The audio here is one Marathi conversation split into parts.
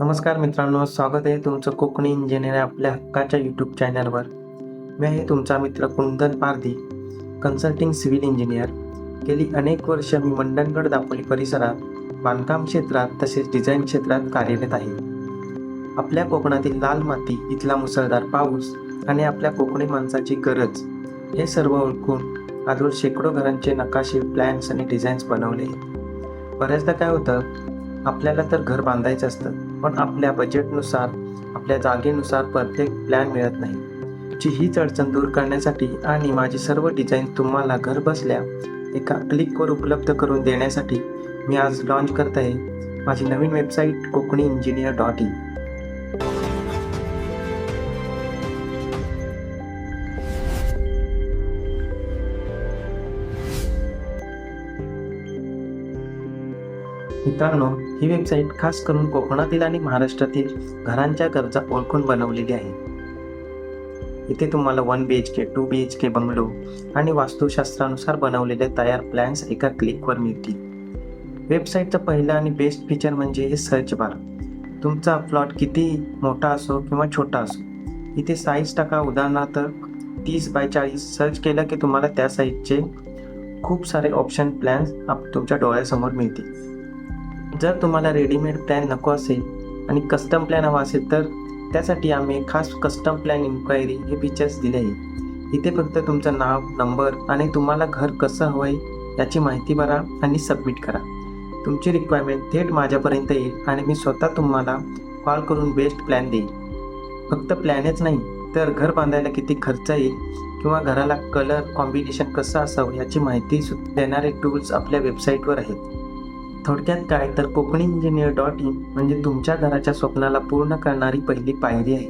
नमस्कार मित्रांनो स्वागत आहे तुमचं कोकणी इंजिनियर आपल्या हक्काच्या यूट्यूब चॅनलवर मी आहे तुमचा मित्र Kundan Pardhi consulting civil engineer गेली अनेक वर्ष मी मंडणगड दापोली परिसरात बांधकाम क्षेत्रात तसेच डिझाईन क्षेत्रात कार्यरत आहे. आपल्या कोकणातील लाल माती इथला मुसळधार पाऊस आणि आपल्या कोकणी माणसाची गरज हे सर्व ओळखून आजवर शेकडो घरांचे नकाशे प्लॅन्स आणि डिझाईन्स बनवले. बऱ्याचदा काय होतं आपल्याला तर घर बांधायचं असतं. पण आपल्या बजेटनुसार आपल्या जागेनुसार प्रत्येक प्लॅन मिळत नाही. ची हीच अडचण दूर करण्यासाठी आणि माझी सर्व डिझाईन तुम्हाला घर बसल्या एका क्लिकवर उपलब्ध करून देण्यासाठी मी आज लॉन्च करत आहे. माझी नवीन website Kokani engineer dot in मित्रांनो ही वेबसाईट खास करून कोकणातील आणि महाराष्ट्रातील घरांच्या गरजा ओळखून बनवलेली आहे. इथे तुम्हाला one B H K two B H K bungalow आणि वास्तुशास्त्रानुसार बनवलेले तयार प्लॅन्स एका क्लिकवर मिळतील. वेबसाईटचं पहिलं आणि बेस्ट फीचर म्हणजे हे सर्च बार तुमचा प्लॉट किती मोठा असो किंवा छोटा असो इथे साईज टाका. उदाहरणार्थ तीस बाय चाळीस सर्च केलं की तुम्हाला त्या साईजचे खूप सारे ऑप्शन प्लॅन्स आप तुमच्या डोळ्यासमोर मिळतील. जर तुम्हाला रेडीमेड प्लॅन नको असेल आणि कस्टम प्लॅन हवा असेल तर त्यासाठी आम्ही खास कस्टम प्लॅन इन्क्वायरी हे फीचर्स दिले आहे. इथे फक्त तुमचं नाव नंबर आणि तुम्हाला घर कसं हवं आहे याची माहिती भरा आणि सबमिट करा. तुमची रिक्वायरमेंट थेट माझ्यापर्यंत येईल आणि मी स्वतः तुम्हाला कॉल करून बेस्ट प्लॅन देईल. फक्त प्लॅनच नाही तर घर बांधायला किती खर्च येईल किंवा घराला कलर कॉम्बिनेशन कसं असावं याची माहिती सु देणारे टूल्स आपल्या वेबसाईटवर आहेत. थोडक्यात काय तर कोकणी इंजिनियर डॉट इन म्हणजे तुमच्या घराच्या स्वप्नाला पूर्ण करणारी पहिली पायरी आहे.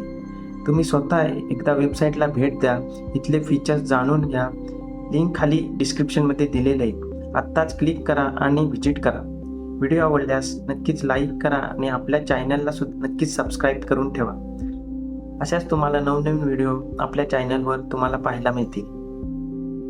तुम्ही स्वतः एकदा वेबसाईटला भेट द्या इथले फीचर्स जाणून घ्या. लिंक खाली डिस्क्रिप्शनमध्ये दिलेलं आहे. आत्ताच क्लिक करा आणि व्हिजिट करा. व्हिडिओ आवडल्यास नक्कीच लाईक करा आणि आपल्या चॅनलला सुद्धा नक्कीच सबस्क्राईब करून ठेवा. अशाच तुम्हाला नवनवीन व्हिडिओ आपल्या चॅनलवर तुम्हाला पाहायला मिळतील.